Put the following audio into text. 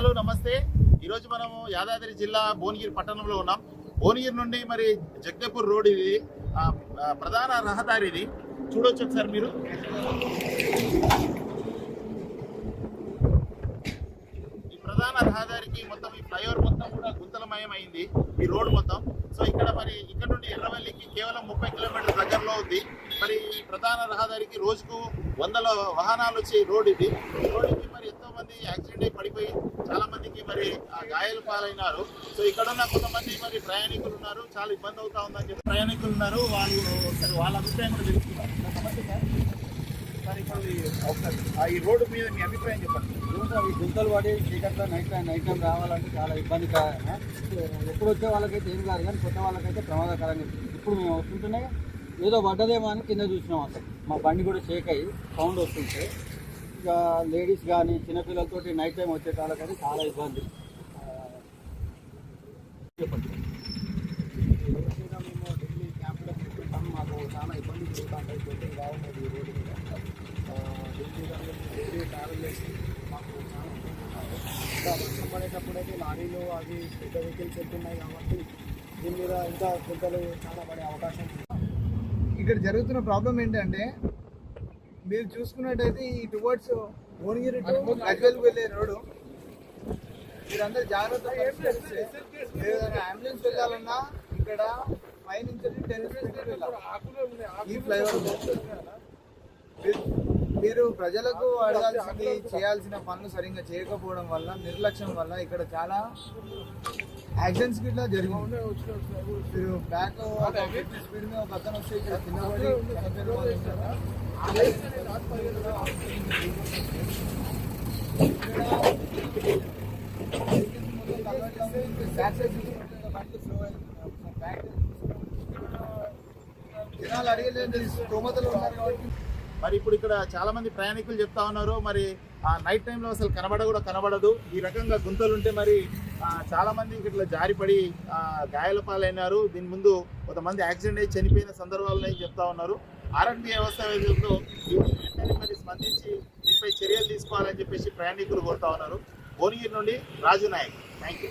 Hello నమస్తే. ఈరోజు మనము యాదాద్రి జిల్లా భువనగిరి పట్టణంలో ఉన్నాం. భువనగిరి నుండి మరి జగదేపూర్ రోడ్ ఇది. ప్రధాన రహదారి ఇది చూడొచ్చు ఒకసారి మీరు. ఈ ప్రధాన రహదారికి మొత్తం ఈ ఫ్లైఓవర్ మొత్తం కూడా గుంతలమయం అయింది ఈ రోడ్ మొత్తం. సో ఇక్కడ మరి ఇక్కడ నుండి ఎర్రవల్లికి కేవలం ముప్పై కిలోమీటర్ దగ్గరలో ఉంది. మరి ఈ ప్రధాన రహదారికి రోజుకు వందల వాహనాలు వచ్చే రోడ్ ఇది. రోడ్ మంది యాక్సిడెంట్ అయి పడిపోయి చాలా మందికి మరి ఆ గాయాలు పాలైనారు. సో ఇక్కడ ఉన్న కొంతమంది మరి ప్రయాణికులు ఉన్నారు. చాలా ఇబ్బంది అవుతా ఉందని చెప్పి ప్రయాణికులు ఉన్నారు. వాళ్ళు సరే వాళ్ళ అభిప్రాయం కూడా తెలుసుకున్నారు ఈ- ఆ రోడ్డు మీద మీ అభిప్రాయం చెప్పండి. ఈ గుంతలు పడి చీకట్లో నైట్ టైం నైట్ టైం రావాలంటే చాలా ఇబ్బందికరంగా ఎప్పుడు వచ్చే వాళ్ళకైతే ఏం కాదు కానీ కొత్త వాళ్ళకైతే ప్రమాదకరంగా ఇప్పుడు మేము వస్తుంటేనే ఏదో పడ్డదేమో అని కింద చూసినాం అసలు. మా బండి కూడా షేక్ అయ్యి సౌండ్ వస్తుంటే. లేడీస్ కానీ చిన్నపిల్లలతోటి నైట్ టైం వచ్చే కానీ చాలా ఇబ్బంది. ఆ, చెప్పండి మేము ఢిల్లీ క్యాంప్లో పెట్టుకుంటాం మాకు చాలా ఇబ్బంది జరుగుతుంటాయి బోటింగ్ బాగుంటుంది ఈ రోడ్డు మీద ఆ, ఢిల్లీ ఢిల్లీ ట్రావెల్ చేసి మాకు చాలా ఇంకా వర్షం పడేటప్పుడు అయితే లారీలు అవి పెద్ద వెహికల్స్ వెళ్తున్నాయి కాబట్టి దీని మీద ఇంకా పెద్దలు చాలా పడే అవకాశం ఉంది ఇక్కడ జరుగుతున్న ప్రాబ్లం ఏంటంటే మీరు చూసుకున్నట్టయితే ఈ టువర్డ్స్ భువనగిరి టు గజ్వెల్ వెళ్ళే రోడ్డు. మీరందరూ ఏదైనా అంబులెన్స్ వెళ్ళాలన్నా ఇక్కడ ఫైవ్ నుంచి టెన్ ఈ ఫ్లైఓవర్ మీరు- మీరు ప్రజలకు అడగాల్సింది చేయాల్సిన పనులు సరిగ్గా చేయకపోవడం వల్ల నిర్లక్ష్యం వల్ల ఇక్కడ చాలా యాక్సిడెంట్స్ గిట్లా జరిగింది. మీరు బ్యాక్ స్పీడ్ మీద వస్తే ఇక్కడ కింద పడి జనాలు అడిగలేదు స్తోమతలు ఉన్నారు కాబట్టి మరి ఇప్పుడు ఇక్కడ చాలా మంది ప్రయాణికులు చెప్తా ఉన్నారు. మరి ఆ నైట్ టైంలో అసలు కనబడ కూడా కనబడదు. ఈ రకంగా గుంతలుంటే మరి చాలామంది ఇట్లా జారిపడి గాయాల పాలైనారు. దీని ముందు కొంతమంది యాక్సిడెంట్ అయ్యి చనిపోయిన సందర్భాలను చెప్తా ఉన్నారు. ఆరోగ్య వ్యవస్థ ఏదైతే మరి స్పందించి దీనిపై చర్యలు తీసుకోవాలని చెప్పేసి ప్రయాణికులు కోరుతా ఉన్నారు. భువనగిరి నుండి రాజు నాయక్. Thank you